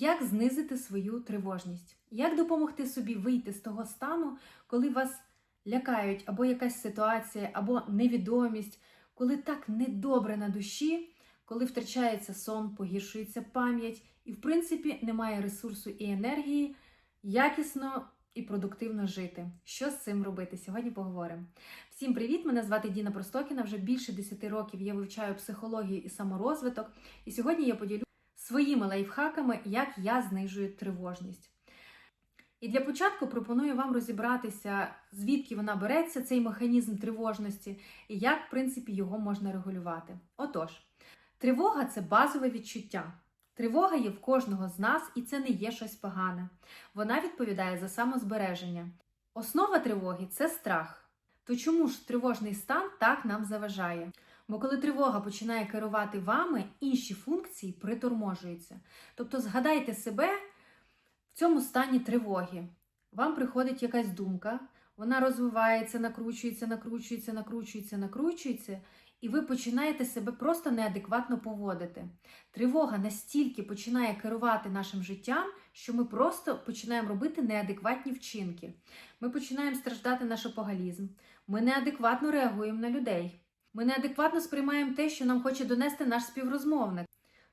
Як знизити свою тривожність? Як допомогти собі вийти з того стану, коли вас лякають або якась ситуація, або невідомість, коли так недобре на душі, коли втрачається сон, погіршується пам'ять, і, в принципі, немає ресурсу і енергії якісно і продуктивно жити. Що з цим робити? Сьогодні поговоримо. Всім привіт! Мене звати Діна Простокіна. Вже більше 10 років я вивчаю психологію і саморозвиток. І сьогодні я поділю своїми лайфхаками, як я знижую тривожність. І для початку пропоную вам розібратися, звідки вона береться, цей механізм тривожності, і як, в принципі, його можна регулювати. Отож, тривога це базове відчуття. Тривога є в кожного з нас, і це не є щось погане. Вона відповідає за самозбереження. Основа тривоги це страх. То чому ж тривожний стан так нам заважає? Бо коли тривога починає керувати вами, інші функції приторможуються. Тобто згадайте себе в цьому стані тривоги. Вам приходить якась думка, вона розвивається, накручується, накручується, накручується, накручується, і ви починаєте себе просто неадекватно поводити. Тривога настільки починає керувати нашим життям, що ми просто починаємо робити неадекватні вчинки. Ми починаємо страждати на шопогалізм, ми неадекватно реагуємо на людей. Ми неадекватно сприймаємо те, що нам хоче донести наш співрозмовник.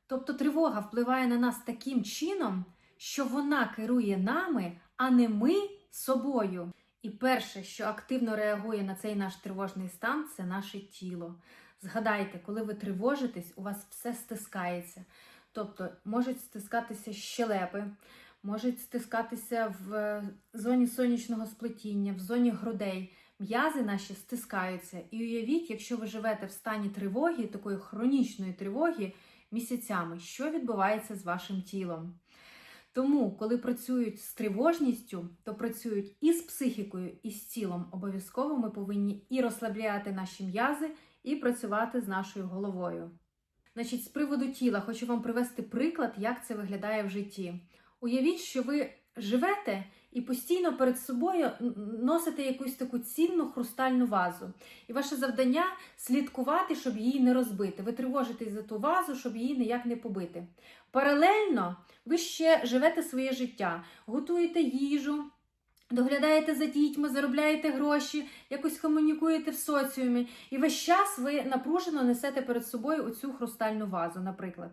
Тобто тривога впливає на нас таким чином, що вона керує нами, а не ми собою. І перше, що активно реагує на цей наш тривожний стан, це наше тіло. Згадайте, коли ви тривожитесь, у вас все стискається. Тобто можуть стискатися щелепи, можуть стискатися в зоні сонячного сплетіння, в зоні грудей. М'язи наші стискаються. І уявіть, якщо ви живете в стані тривоги, такої хронічної тривоги місяцями, що відбувається з вашим тілом. Тому, коли працюють з тривожністю, то працюють і з психікою, і з тілом. Обов'язково ми повинні і розслабляти наші м'язи, і працювати з нашою головою. Значить, з приводу тіла хочу вам привести приклад, як це виглядає в житті. Уявіть, що ви живете і постійно перед собою носите якусь таку цінну хрустальну вазу. І ваше завдання слідкувати, щоб її не розбити. Ви тривожитесь за ту вазу, щоб її ніяк не побити. Паралельно ви ще живете своє життя, готуєте їжу. Доглядаєте за дітьми, заробляєте гроші, якось комунікуєте в соціумі, і весь час ви напружено несете перед собою оцю хрустальну вазу, наприклад.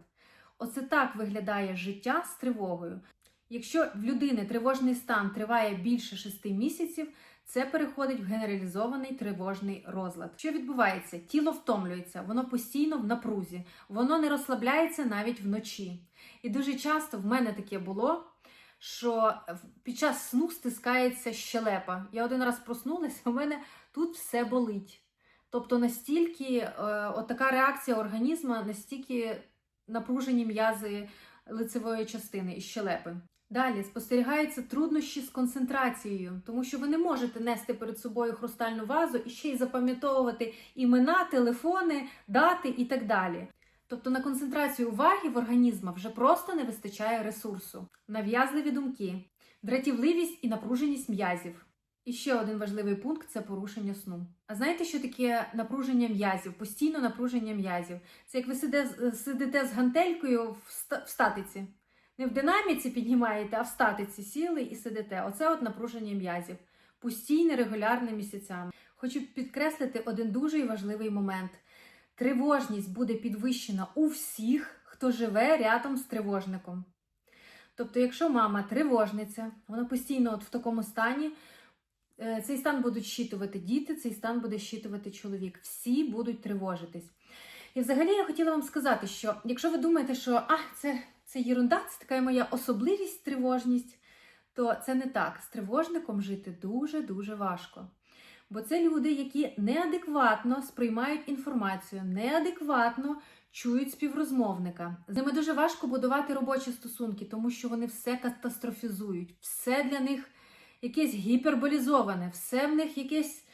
Оце так виглядає життя з тривогою. Якщо в людини тривожний стан триває більше 6 місяців, це переходить в генералізований тривожний розлад. Що відбувається? Тіло втомлюється, воно постійно в напрузі, воно не розслабляється навіть вночі. І дуже часто в мене таке було, що під час сну стискається щелепа. Я один раз проснулася, у мене тут все болить. Тобто настільки е, от така реакція організму, настільки напружені м'язи лицевої частини і щелепи. Далі спостерігаються труднощі з концентрацією, тому що ви не можете нести перед собою хрустальну вазу і ще й запам'ятовувати імена, телефони, дати і так далі. Тобто на концентрацію уваги в організму вже просто не вистачає ресурсу, нав'язливі думки, дратівливість і напруженість м'язів. І ще один важливий пункт це порушення сну. А знаєте, що таке напруження м'язів? Постійно напруження м'язів. Це як ви сидите з гантелькою в статиці. Не в динаміці піднімаєте, а в статиці сіли і сидите. Оце от напруження м'язів. Постійне, регулярне місяцями. Хочу підкреслити один дуже важливий момент. Тривожність буде підвищена у всіх, хто живе рядом з тривожником. Тобто, якщо мама тривожниця, вона постійно от в такому стані, цей стан будуть щитувати діти, цей стан буде щитувати чоловік. Всі будуть тривожитись. І взагалі я хотіла вам сказати, що якщо ви думаєте, що а, це це єрунда, це така моя особливість, тривожність, то це не так. З тривожником жити дуже-дуже важко. Бо це люди, які неадекватно сприймають інформацію, неадекватно чують співрозмовника. З ними дуже важко будувати робочі стосунки, тому що вони все катастрофізують, все для них якесь гіперболізоване, все в них якесь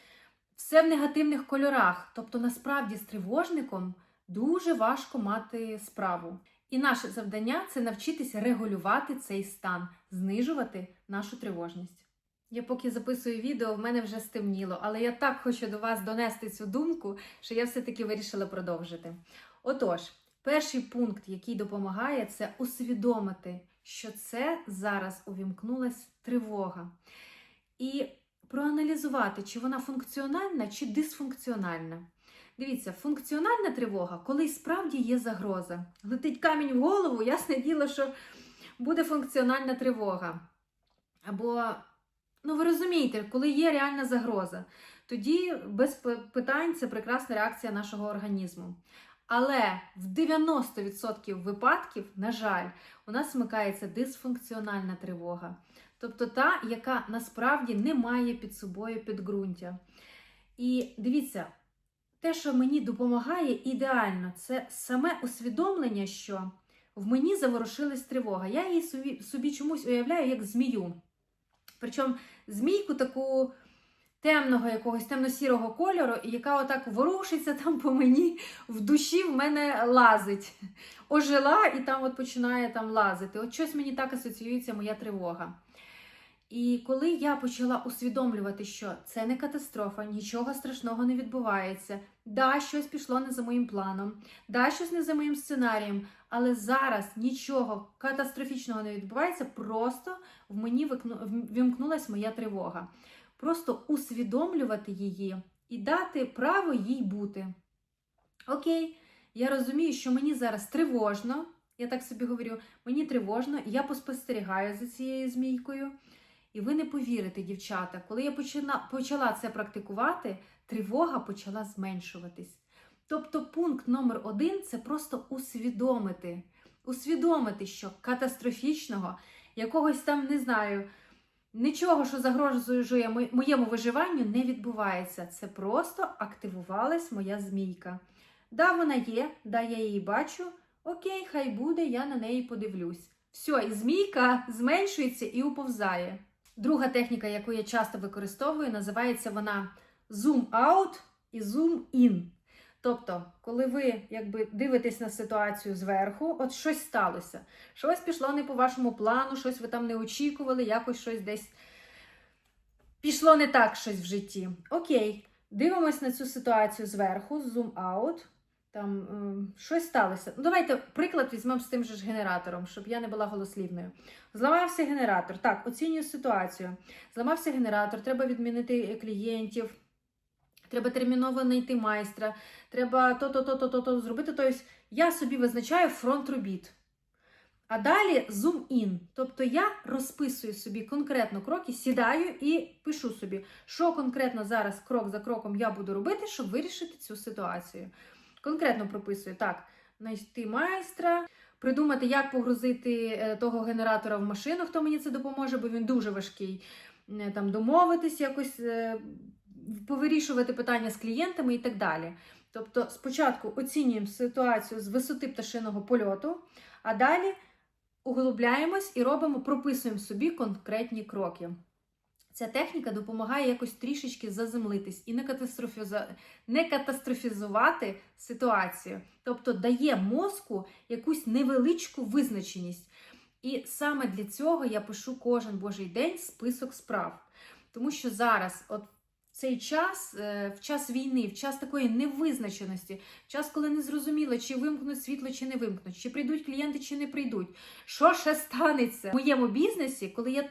все в негативних кольорах. Тобто, насправді, з тривожником дуже важко мати справу. І наше завдання це навчитися регулювати цей стан, знижувати нашу тривожність. Я поки записую відео, в мене вже стемніло, але я так хочу до вас донести цю думку, що я все-таки вирішила продовжити. Отож, перший пункт, який допомагає, це усвідомити, що це зараз увімкнулась тривога. І проаналізувати, чи вона функціональна, чи дисфункціональна. Дивіться, функціональна тривога, коли справді є загроза. Летить камінь в голову, ясне діло, що буде функціональна тривога. Або, ну ви розумієте, коли є реальна загроза, тоді без питань це прекрасна реакція нашого організму. Але в 90% випадків, на жаль, у нас вмикається дисфункціональна тривога. Тобто та, яка насправді не має під собою підґрунтя. І дивіться, те, що мені допомагає ідеально, це саме усвідомлення, що в мені заворушилась тривога. Я її собі, собі чомусь уявляю як змію. Причому змійку таку темного, якогось темно-сірого кольору, яка отак ворушиться там по мені, в душі в мене лазить. Ожила і там от починає там лазити. От щось мені так асоціюється моя тривога. І коли я почала усвідомлювати, що це не катастрофа, нічого страшного не відбувається, да, щось пішло не за моїм планом, да, щось не за моїм сценарієм, але зараз нічого катастрофічного не відбувається, просто в мені вімкнулась моя тривога. Просто усвідомлювати її і дати право їй бути. Окей, я розумію, що мені зараз тривожно, я так собі говорю, мені тривожно, я поспостерігаю за цією змійкою. І ви не повірите, дівчата, коли я почала це практикувати, тривога почала зменшуватись. Тобто пункт номер один це просто усвідомити. Усвідомити, що катастрофічного, якогось там, не знаю, нічого, що загрожує моєму виживанню, не відбувається. Це просто активувалась моя змійка. Да, вона є, да, я її бачу. Окей, хай буде, я на неї подивлюсь. Все, і змійка зменшується і уповзає. Друга техніка, яку я часто використовую, називається вона zoom out і zoom in. Тобто, коли ви якби дивитесь на ситуацію зверху, от щось сталося, щось пішло не по вашому плану, щось ви там не очікували, якось щось десь пішло не так щось в житті. Окей, дивимось на цю ситуацію зверху, zoom out. Там ем, щось сталося. Ну, давайте приклад візьмемо з тим же ж генератором, щоб я не була голослівною. Зламався генератор. Так, оцінюю ситуацію. Зламався генератор, треба відмінити клієнтів, треба терміново знайти майстра, треба то-то, то-то, то-то зробити. Тобто я собі визначаю фронт робіт. А далі in. Тобто я розписую собі конкретно кроки, сідаю і пишу собі, що конкретно зараз крок за кроком я буду робити, щоб вирішити цю ситуацію. Конкретно прописую так: знайти майстра, придумати, як погрузити е, того генератора в машину, хто мені це допоможе, бо він дуже важкий. Е, Там домовитись, якось е, повирішувати питання з клієнтами і так далі. Тобто, спочатку оцінюємо ситуацію з висоти пташиного польоту, а далі углубляємось і робимо, прописуємо собі конкретні кроки. Ця техніка допомагає якось трішечки заземлитись і не, катастрофіза... не катастрофізувати ситуацію. Тобто дає мозку якусь невеличку визначеність. І саме для цього я пишу кожен божий день список справ. Тому що зараз, от цей час, е, в час війни, в час такої невизначеності, в час, коли не зрозуміло, чи вимкнуть світло, чи не вимкнуть, чи прийдуть клієнти, чи не прийдуть. Що ще станеться в моєму бізнесі, коли я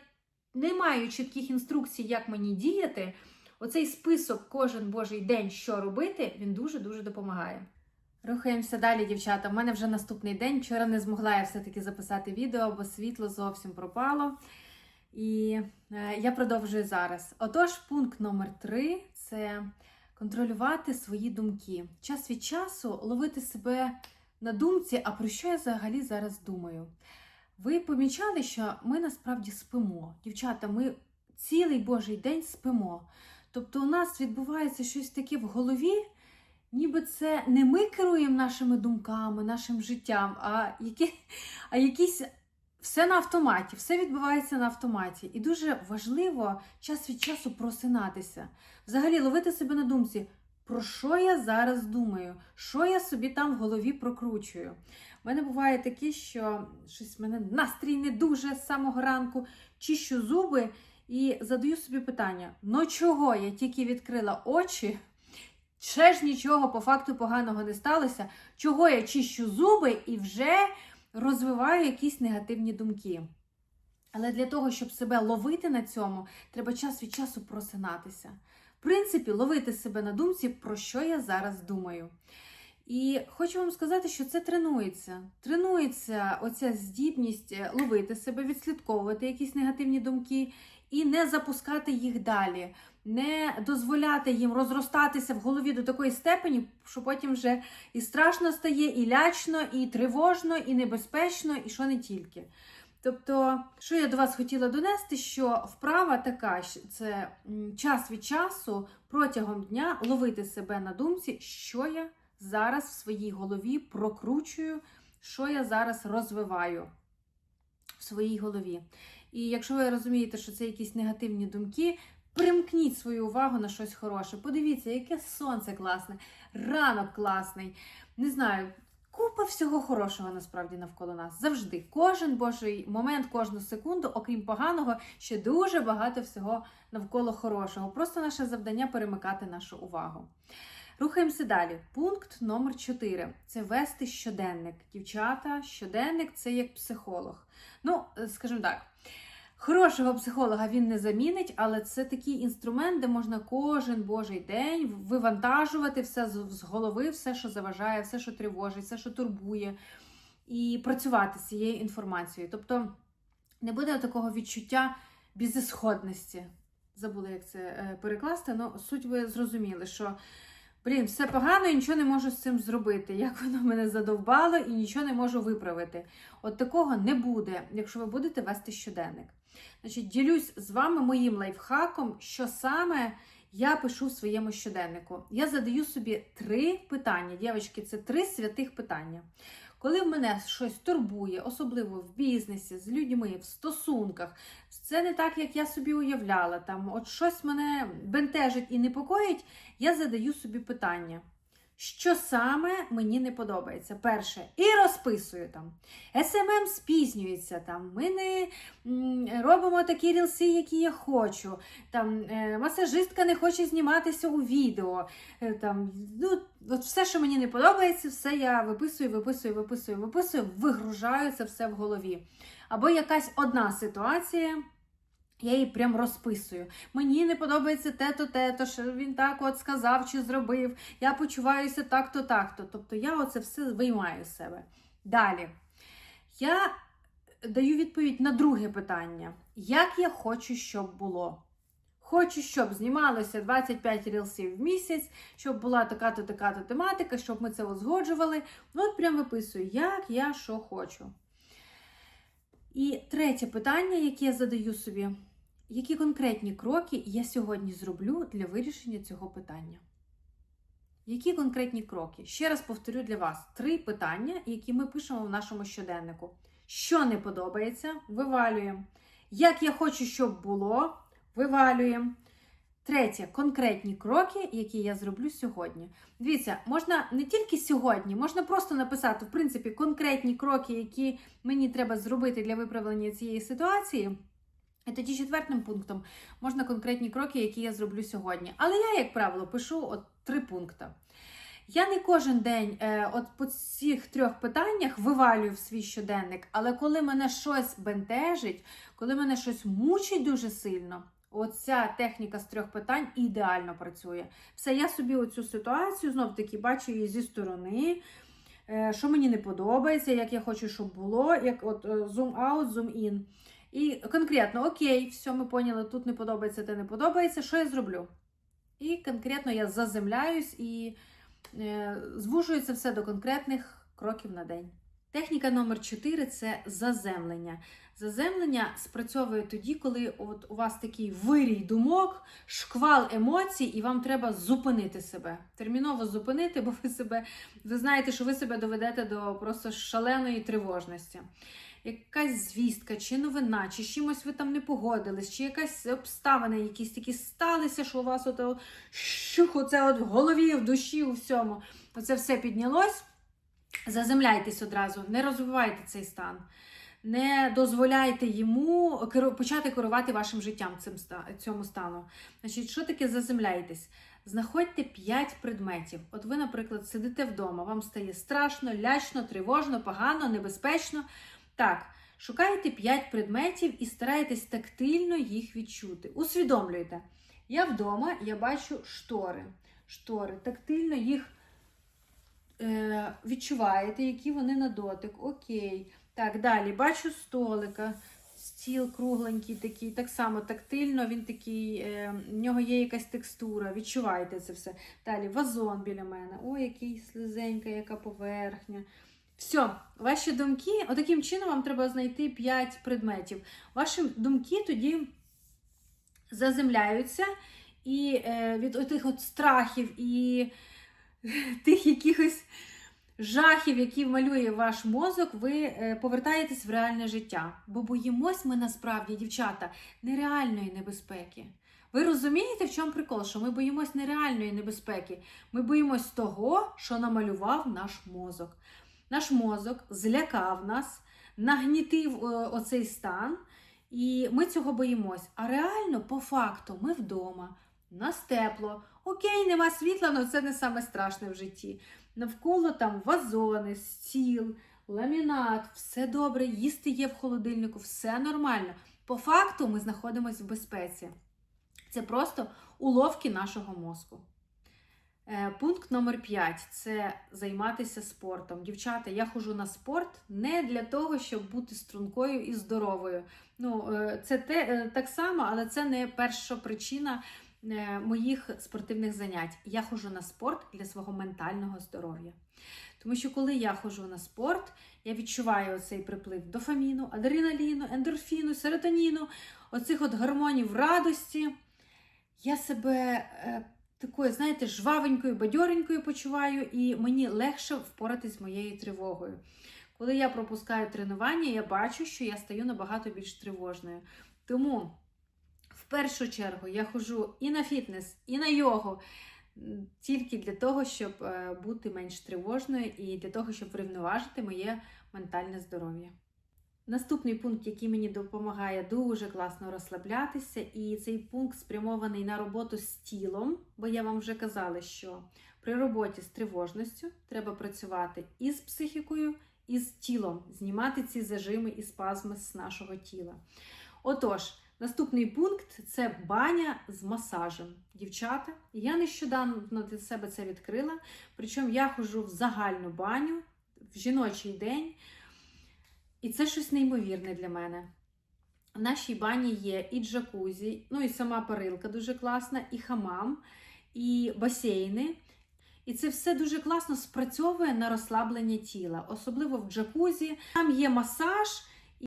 не маю чітких інструкцій, як мені діяти, оцей список кожен божий день, що робити, він дуже-дуже допомагає. Рухаємося далі, дівчата. У мене вже наступний день. Вчора не змогла я все-таки записати відео, бо світло зовсім пропало. І е, я продовжую зараз. Отож, пункт номер три це контролювати свої думки. Час від часу ловити себе на думці, а про що я взагалі зараз думаю. Ви помічали, що ми насправді спимо. Дівчата, ми цілий божий день спимо. Тобто, у нас відбувається щось таке в голові, ніби це не ми керуємо нашими думками, нашим життям, а, які, а якісь все на автоматі, все відбувається на автоматі. І дуже важливо час від часу просинатися. Взагалі ловити себе на думці, про що я зараз думаю, що я собі там в голові прокручую. У мене буває таке, що щось в мене настрій не дуже з самого ранку, чищу зуби і задаю собі питання: ну чого я тільки відкрила очі? Ще ж нічого по факту поганого не сталося. Чого я чищу зуби і вже розвиваю якісь негативні думки. Але для того, щоб себе ловити на цьому, треба час від часу просинатися. В принципі, ловити себе на думці, про що я зараз думаю. І хочу вам сказати, що це тренується. Тренується оця здібність е, ловити себе, відслідковувати якісь негативні думки і не запускати їх далі, не дозволяти їм розростатися в голові до такої степені, що потім вже і страшно стає, і лячно, і тривожно, і небезпечно, і що не тільки. Тобто, що я до вас хотіла донести, що вправа така, це час від часу протягом дня ловити себе на думці, що я зараз в своїй голові прокручую, що я зараз розвиваю в своїй голові. І якщо ви розумієте, що це якісь негативні думки, примкніть свою увагу на щось хороше. Подивіться, яке сонце класне, ранок класний. Не знаю, купа всього хорошого насправді навколо нас. Завжди. Кожен божий момент, кожну секунду, окрім поганого, ще дуже багато всього навколо хорошого. Просто наше завдання перемикати нашу увагу. Рухаємося далі. Пункт номер 4 це вести щоденник. Дівчата, щоденник це як психолог. Ну, скажімо так. Хорошого психолога він не замінить, але це такий інструмент, де можна кожен божий день вивантажувати все з голови, все, що заважає, все, що тривожить, все, що турбує, і працювати з цією інформацією. Тобто не буде такого відчуття безісходності. Забула, як це е, перекласти, але суть ви зрозуміли, що блін, все погано і нічого не можу з цим зробити. Як воно мене задовбало і нічого не можу виправити. От такого не буде, якщо ви будете вести щоденник. Значить, ділюсь з вами моїм лайфхаком, що саме я пишу в своєму щоденнику. Я задаю собі три питання. Дівчатки, це три святих питання. Коли в мене щось турбує, особливо в бізнесі, з людьми, в стосунках, це не так, як я собі уявляла. Там, от щось мене бентежить і непокоїть, я задаю собі питання. Що саме мені не подобається? Перше, і розписую там. СММ спізнюється, там, ми не робимо такі рілси, які я хочу. Там, е, Масажистка не хоче зніматися у відео. Е, там, ну, от Все, що мені не подобається, все я виписую, виписую, виписую, виписую, вигружаю це все в голові. Або якась одна ситуація. Я її прям розписую. Мені не подобається те-то, те-то, що він так от сказав чи зробив. Я почуваюся так-то, так-то. Тобто я оце все виймаю з себе. Далі. Я даю відповідь на друге питання: як я хочу, щоб було? Хочу, щоб знімалося 25 рілсів в місяць, щоб була така-то, така-то тематика, щоб ми це узгоджували. Ну, от прям виписую, як я що хочу. І третє питання, яке я задаю собі: які конкретні кроки я сьогодні зроблю для вирішення цього питання? Які конкретні кроки? Ще раз повторю для вас три питання, які ми пишемо в нашому щоденнику. Що не подобається, вивалюємо. Як я хочу, щоб було, вивалюємо. Третє конкретні кроки, які я зроблю сьогодні. Дивіться, можна не тільки сьогодні, можна просто написати, в принципі, конкретні кроки, які мені треба зробити для виправлення цієї ситуації. І тоді четвертим пунктом можна конкретні кроки, які я зроблю сьогодні. Але я, як правило, пишу от три пункти. Я не кожен день е, от по цих трьох питаннях вивалюю в свій щоденник, але коли мене щось бентежить, коли мене щось мучить дуже сильно, оця техніка з трьох питань ідеально працює. Все, я собі оцю ситуацію знов таки бачу її зі сторони. е, Що мені не подобається, як я хочу, щоб було, як от зум аут, зум ін. І конкретно, окей, все, ми поняли, тут не подобається, те не подобається. Що я зроблю? І конкретно я заземляюсь і е, звужую це все до конкретних кроків на день. Техніка номер 4 це заземлення. Заземлення спрацьовує тоді, коли от у вас такий вирій думок, шквал емоцій, і вам треба зупинити себе. Терміново зупинити, бо ви себе ви знаєте, що ви себе доведете до просто шаленої тривожності якась звістка, чи новина, чи чимось ви там не погодились, чи якась обставини якісь такі сталися, що у вас от, щух, оце от в голові, в душі, у всьому. Оце все піднялось. Заземляйтесь одразу, не розвивайте цей стан. Не дозволяйте йому почати керувати вашим життям цим цьому стану. Значить, що таке заземляйтесь? Знаходьте 5 предметів. От ви, наприклад, сидите вдома, вам стає страшно, лячно, тривожно, погано, небезпечно. Так, шукаєте 5 предметів і стараєтесь тактильно їх відчути. Усвідомлюйте. Я вдома, я бачу штори. Штори. Тактильно їх е, відчуваєте, які вони на дотик. Окей. Так, далі бачу столика. Стіл кругленький такий, так само тактильно, він такий, е, в нього є якась текстура, відчуваєте це все. Далі вазон біля мене. Ой, який слизенька, яка поверхня. Все, ваші думки, отаким чином вам треба знайти 5 предметів. Ваші думки тоді заземляються і е, від отих от страхів і тих якихось жахів, які малює ваш мозок, ви е, повертаєтесь в реальне життя. Бо боїмось ми насправді, дівчата, нереальної небезпеки. Ви розумієте, в чому прикол? Що ми боїмось нереальної небезпеки. Ми боїмось того, що намалював наш мозок. Наш мозок злякав нас, нагнітив е, оцей стан, і ми цього боїмось. А реально, по факту, ми вдома, нас тепло, окей, нема світла, але це не саме страшне в житті. Навколо там вазони, стіл, ламінат, все добре, їсти є в холодильнику, все нормально. По факту ми знаходимося в безпеці. Це просто уловки нашого мозку. Е, Пункт номер 5 це займатися спортом. Дівчата, я ходжу на спорт не для того, щоб бути стрункою і здоровою. Ну, е, це те, е, так само, але це не перша причина моїх спортивних занять. Я ходжу на спорт для свого ментального здоров'я. Тому що коли я ходжу на спорт, я відчуваю цей приплив дофаміну, адреналіну, ендорфіну, серотоніну, оцих от гормонів радості. Я себе такою, знаєте, жвавенькою, бадьоренькою почуваю, і мені легше впоратись з моєю тривогою. Коли я пропускаю тренування, я бачу, що я стаю набагато більш тривожною. Тому, в першу чергу, я ходжу і на фітнес, і на йогу, тільки для того, щоб е, бути менш тривожною і для того, щоб врівноважити моє ментальне здоров'я. Наступний пункт, який мені допомагає дуже класно розслаблятися, і цей пункт спрямований на роботу з тілом, бо я вам вже казала, що при роботі з тривожністю треба працювати і з психікою, і з тілом, знімати ці зажими і спазми з нашого тіла. Отож, наступний пункт це баня з масажем. Дівчата, я нещодавно для себе це відкрила, причому я ходжу в загальну баню в жіночий день. І це щось неймовірне для мене. В нашій бані є і джакузі, ну і сама парилка дуже класна, і хамам, і басейни. І це все дуже класно спрацьовує на розслаблення тіла, особливо в джакузі. Там є масаж.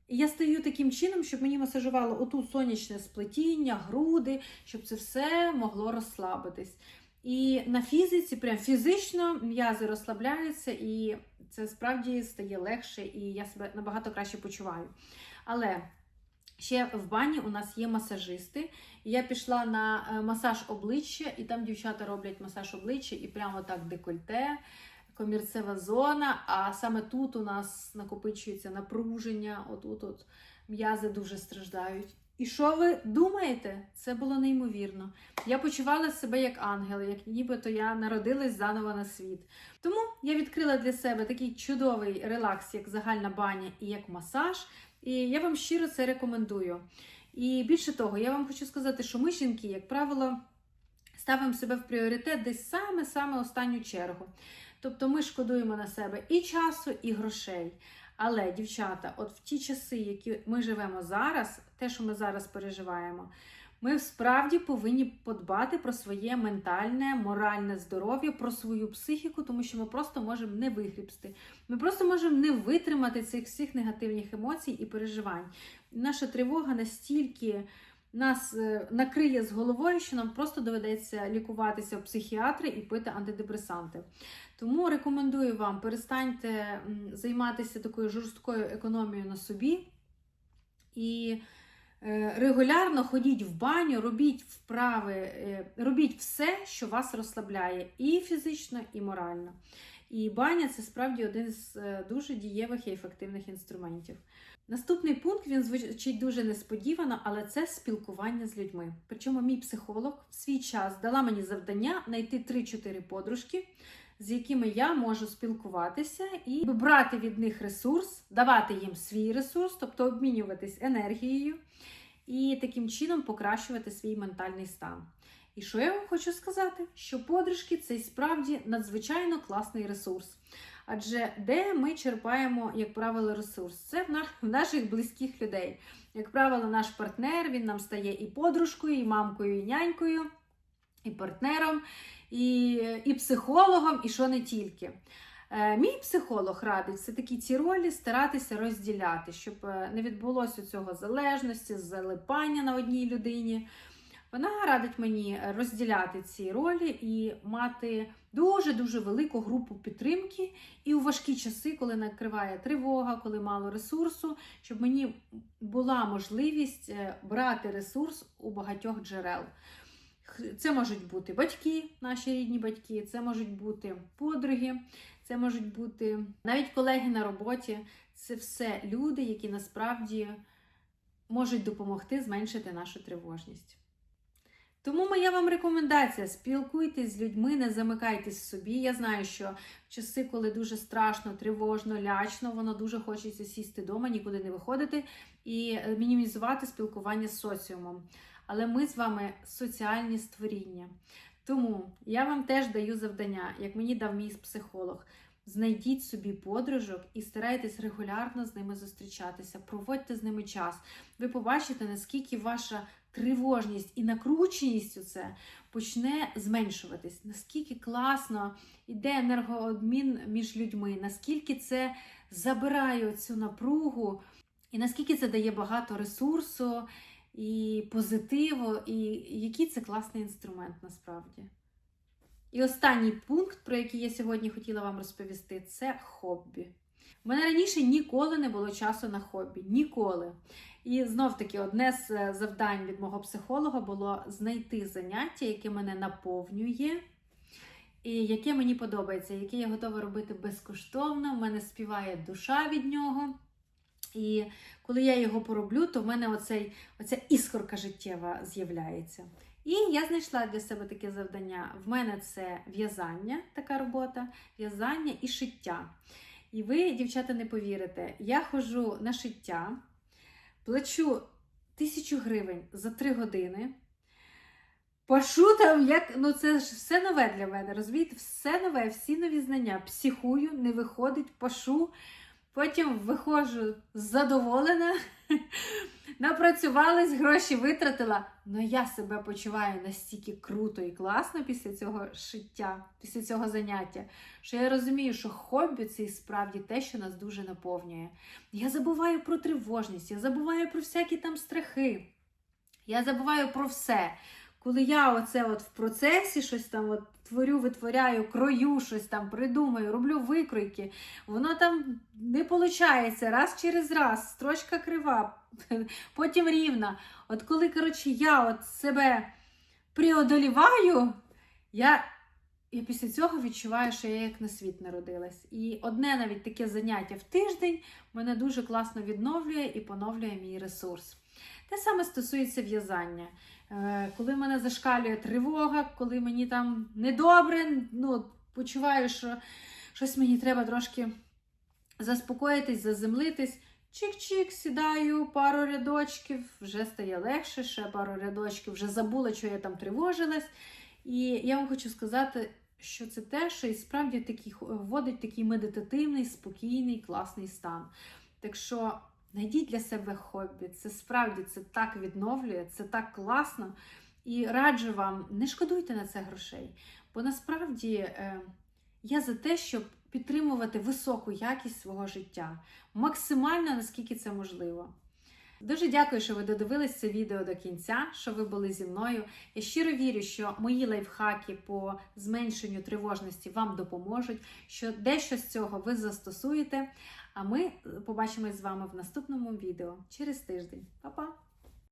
І я стаю таким чином, щоб мені масажувало отут сонячне сплетіння, груди, щоб це все могло розслабитись. І на фізиці, прям фізично м'язи розслабляються, і це справді стає легше, і я себе набагато краще почуваю. Але ще в бані у нас є масажисти. Я пішла на е, масаж обличчя, і там дівчата роблять масаж обличчя, і прямо так декольте, комірцева зона. А саме тут у нас накопичується напруження, отут от м'язи дуже страждають. І що ви думаєте? Це було неймовірно. Я почувала себе як ангел, як нібито я народилась заново на світ. Тому я відкрила для себе такий чудовий релакс, як загальна баня і як масаж. І я вам щиро це рекомендую. І більше того, я вам хочу сказати, що ми, жінки, як правило, ставимо себе в пріоритет десь саме-саме останню чергу. Тобто ми шкодуємо на себе і часу, і грошей. Але, дівчата, от в ті часи, які ми живемо зараз, те, що ми зараз переживаємо, ми справді повинні подбати про своє ментальне, моральне здоров'я, про свою психіку, тому що ми просто можемо не вигрібсти. Ми просто можемо не витримати цих всіх негативних емоцій і переживань. Наша тривога настільки нас е, накриє з головою, що нам просто доведеться лікуватися в психіатри і пити антидепресанти. Тому рекомендую вам перестаньте займатися такою жорсткою економією на собі і е, регулярно ходіть в баню, робіть вправи, е, робіть все, що вас розслабляє, і фізично, і морально. І баня це справді один з е, дуже дієвих і ефективних інструментів. Наступний пункт він звучить дуже несподівано, але це спілкування з людьми. Причому мій психолог в свій час дала мені завдання знайти 3-4 подружки, з якими я можу спілкуватися і брати від них ресурс, давати їм свій ресурс, тобто обмінюватись енергією, і таким чином покращувати свій ментальний стан. І що я вам хочу сказати? Що подружки це справді надзвичайно класний ресурс. Адже де ми черпаємо, як правило, ресурс? Це в, на, в наших близьких людей. Як правило, наш партнер він нам стає і подружкою, і мамкою, і нянькою, і партнером, і, і психологом, і що не тільки. Е, Мій психолог радить все-таки ці ролі старатися розділяти, щоб е, не відбулося цього залежності, залипання на одній людині. Вона радить мені розділяти ці ролі і мати дуже-дуже велику групу підтримки. І у важкі часи, коли накриває тривога, коли мало ресурсу, щоб мені була можливість е, брати ресурс у багатьох джерел. Це можуть бути батьки, наші рідні батьки, це можуть бути подруги, це можуть бути навіть колеги на роботі. Це все люди, які насправді можуть допомогти зменшити нашу тривожність. Тому моя вам рекомендація: спілкуйтесь з людьми, не замикайтесь собі. Я знаю, що в часи, коли дуже страшно, тривожно, лячно, воно дуже хочеться сісти вдома, нікуди не виходити і мінімізувати спілкування з соціумом. Але ми з вами соціальні створіння. Тому я вам теж даю завдання, як мені дав мій психолог. Знайдіть собі подружок і старайтесь регулярно з ними зустрічатися, проводьте з ними час. Ви побачите, наскільки ваша тривожність і накрученість у це почне зменшуватись. Наскільки класно йде енергообмін між людьми, наскільки це забирає цю напругу, і наскільки це дає багато ресурсу і позитиву, і який це класний інструмент насправді. І останній пункт, про який я сьогодні хотіла вам розповісти, це хобі. У мене раніше ніколи не було часу на хобі. Ніколи. І знов таки одне з е, завдань від мого психолога було знайти заняття, яке мене наповнює, і яке мені подобається, яке я готова робити безкоштовно. У мене співає душа від нього. І коли я його пороблю, то в мене оцей, оця іскорка життєва з'являється. І я знайшла для себе таке завдання. В мене це в'язання, така робота, в'язання і шиття. І ви, дівчата, не повірите, я ходжу на шиття, плачу тисячу гривень за три години. Пашу там, як ну це ж все нове для мене. Розумієте, все нове, всі нові знання. Психую, не виходить, пашу. Потім виходжу задоволена, напрацювалась, гроші витратила. Ну я себе почуваю настільки круто і класно після цього шиття, після цього заняття, що я розумію, що хобі це і справді те, що нас дуже наповнює. Я забуваю про тривожність, я забуваю про всякі там страхи. Я забуваю про все. Коли я оце от в процесі щось там от творю, витворяю, крою щось там, придумаю, роблю викройки, воно там не виходить раз через раз, строчка крива, потім рівна. От коли, коротше, я от себе преодоліваю, я я після цього відчуваю, що я як на світ народилась. І одне навіть таке заняття в тиждень мене дуже класно відновлює і поновлює мій ресурс. Те саме стосується в'язання. Е, коли мене зашкалює тривога, коли мені там недобре, ну, почуваю, що щось мені треба трошки заспокоїтись, заземлитись. Чик-чик, сідаю, пару рядочків, вже стає легше, ще пару рядочків, вже забула, що я там тривожилась. І я вам хочу сказати, що це те, що і справді такий, вводить такий медитативний, спокійний, класний стан. Так що Найдіть для себе хобі. Це справді це так відновлює, це так класно. І раджу вам, не шкодуйте на це грошей. Бо насправді е, я за те, щоб підтримувати високу якість свого життя, максимально наскільки це можливо. Дуже дякую, що ви додивились це відео до кінця, що ви були зі мною. Я щиро вірю, що мої лайфхаки по зменшенню тривожності вам допоможуть, що дещо з цього ви застосуєте. А ми побачимось з вами в наступному відео через тиждень. Па-па!